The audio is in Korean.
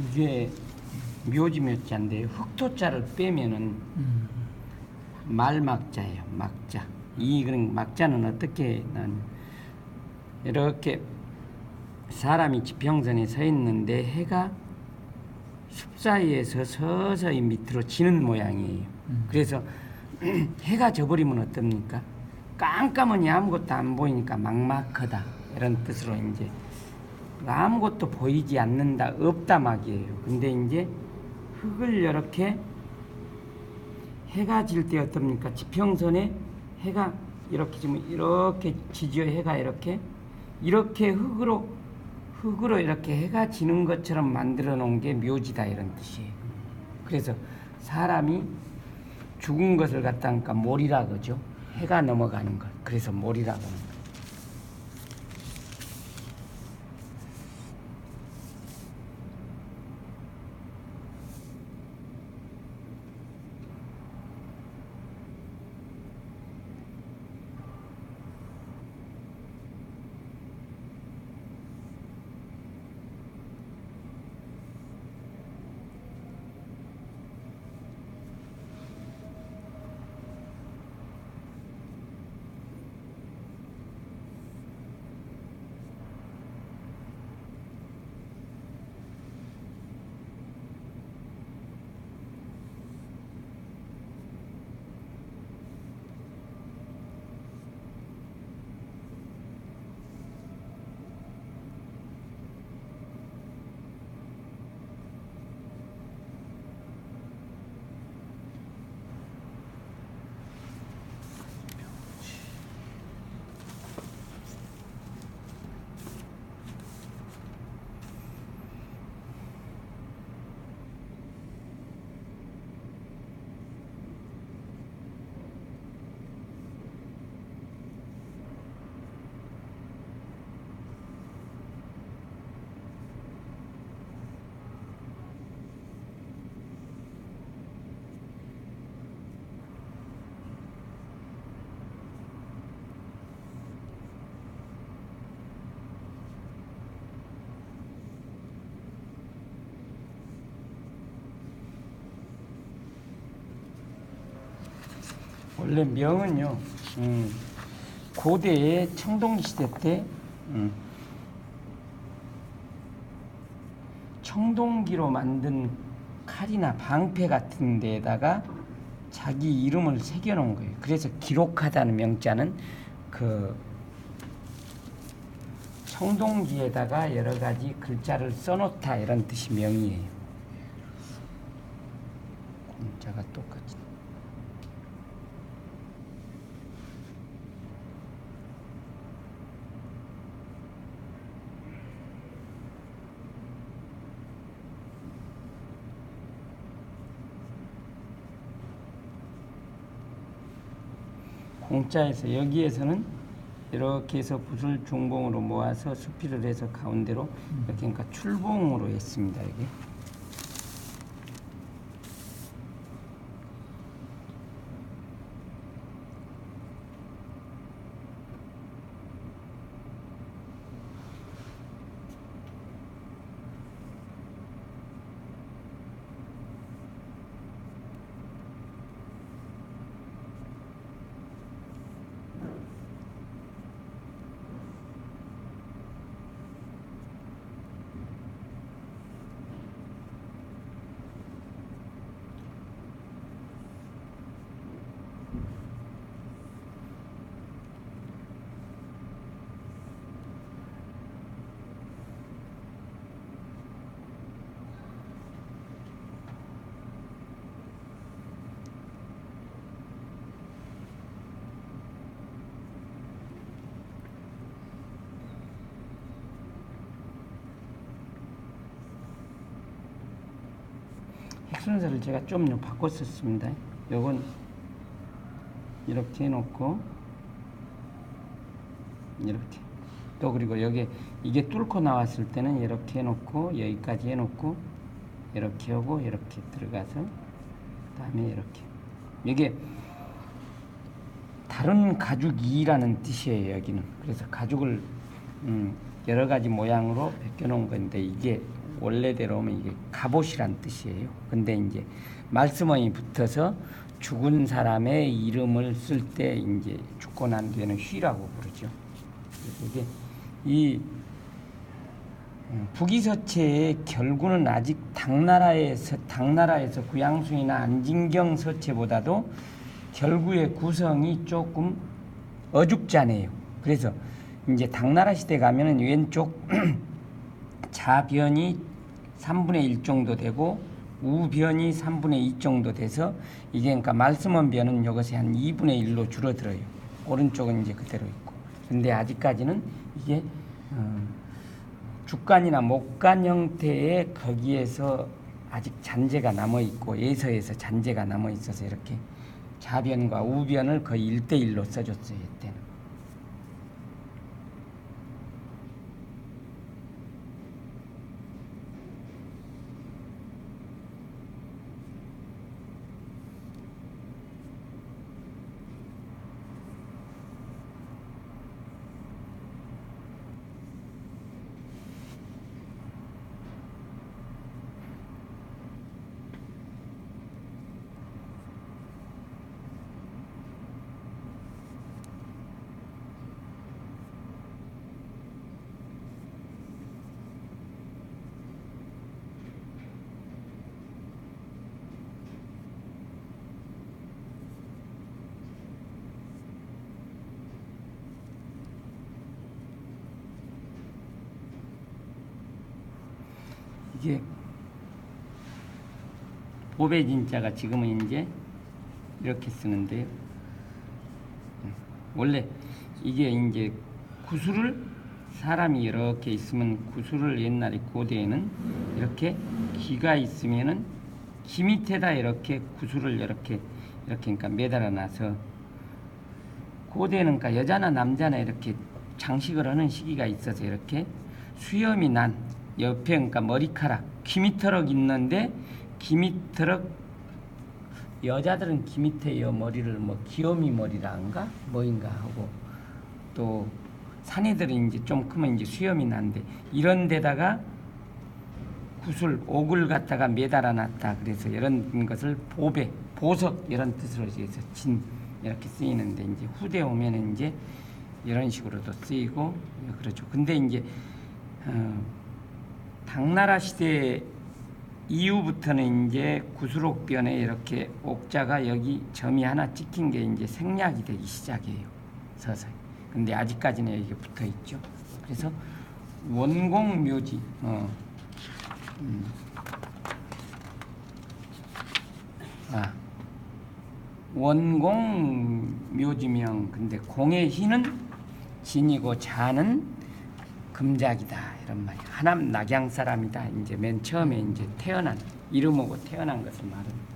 이게 묘지묘자인데 흑토자를 빼면은 음. 말막자예요. 막자. 이 그런 막자는 어떻게 난 이렇게 사람이 지평선에 서 있는데 해가 숲 사이에서 서서히 밑으로 지는 모양이에요. 음. 그래서 해가 져버리면 어떻습니까? 깜깜하니 아무것도 안 보이니까 막막하다 이런 뜻으로 이제 아무것도 보이지 않는다 없다 막이에요. 근데 이제 흙을 이렇게 해가 질 때 어떻습니까? 지평선에 해가 이렇게 지금 이렇게 지지어 해가 이렇게 이렇게 흙으로 흙으로 이렇게 해가 지는 것처럼 만들어 놓은 게 묘지다 이런 뜻이에요. 그래서 사람이 죽은 것을 갖다 니까 몰이라 그죠. 해가 넘어가는 것. 그래서 몰이라고 원래 명은요, 음, 고대의 청동 시대 때 음, 청동기로 만든 칼이나 방패 같은 데에다가 자기 이름을 새겨 놓은 거예요. 그래서 기록하다는 명자는 그 청동기에다가 여러 가지 글자를 써놓다 이런 뜻이 명이에요. 공자가 똑같이. 공자에서 여기에서는 이렇게 해서 붓을 중봉으로 모아서 수필을 해서 가운데로 이렇게 그러니까 출봉으로 했습니다. 이게. 핵순서를 제가 좀 바꿨었습니다. 요건 이렇게 해놓고 이렇게. 또 그리고 여기 이게 뚫고 나왔을 때는 이렇게 해놓고 여기까지 해놓고 이렇게 하고 이렇게 들어가서 그다음에 이렇게. 이게 다른 가죽이라는 뜻이에요 여기는. 그래서 가죽을 음, 여러 가지 모양으로 벗겨 놓은 건데 이게 원래대로 하면 이게 갑옷이란 뜻이에요. 근데 이제 말씀이 붙어서 죽은 사람의 이름을 쓸 때 이제 죽고 난 뒤에는 휘라고 부르죠. 이게 이 음, 북이서체의 결구는 아직 당나라에서 당나라에서 구양수이나 안진경 서체보다도 결구의 구성이 조금 어죽잖아요. 그래서 이제 당나라 시대 가면은 왼쪽 좌변이 3분의 1 정도 되고 우변이 3분의 2 정도 돼서 이게 그러니까 말씀원 변은 이것이 한 2분의 1로 줄어들어요. 오른쪽은 이제 그대로 있고. 근데 아직까지는 이게 어, 주간이나 목간 형태의 거기에서 아직 잔재가 남아 있고 예서에서 잔재가 남아 있어서 이렇게 좌변과 우변을 거의 1대 1로 써줬어요, 이때는. 이게 보배 진자가 지금은 이제 이렇게 쓰는데요. 음, 원래 이게 이제 구슬을 사람이 이렇게 있으면 구슬을 옛날에 고대에는 이렇게 기가 있으면은 기 밑에다 이렇게 구슬을 이렇게 이렇게 그러니까 매달아 놔서 고대는 그러니까 여자나 남자나 이렇게 장식을 하는 시기가 있어서 이렇게 수염이 난 옆에 그러니까 머리카락 기미터럭 있는데 기미터럭 여자들은 기 밑에 여 머리를 뭐 귀요미 머리라는가? 뭐인가 하고 또 사내들은 이제 좀 크면 이제 수염이 난데 이런 데다가 구슬 옥을 갖다가 매달아 놨다. 그래서 이런 것을 보배 보석 이런 뜻으로 해서 진 이렇게 쓰이는데 이제 후대 오면은 이제 이런 식으로도 쓰이고 그렇죠. 근데 이제 어, 당나라 시대 이후부터는 이제 구수록변에 이렇게 옥자가 여기 점이 하나 찍힌 게 이제 생략이 되기 시작해요. 서서히. 근데 아직까지는 여기 붙어 있죠. 그래서 원공 묘지. 어. 음. 아. 원공 묘지명 근데 공의 희는 진이고 자는 금작이다 이런 말이 하남 낙양 사람이다. 이제 맨 처음에 이제 태어난 이름하고 태어난 것을 말은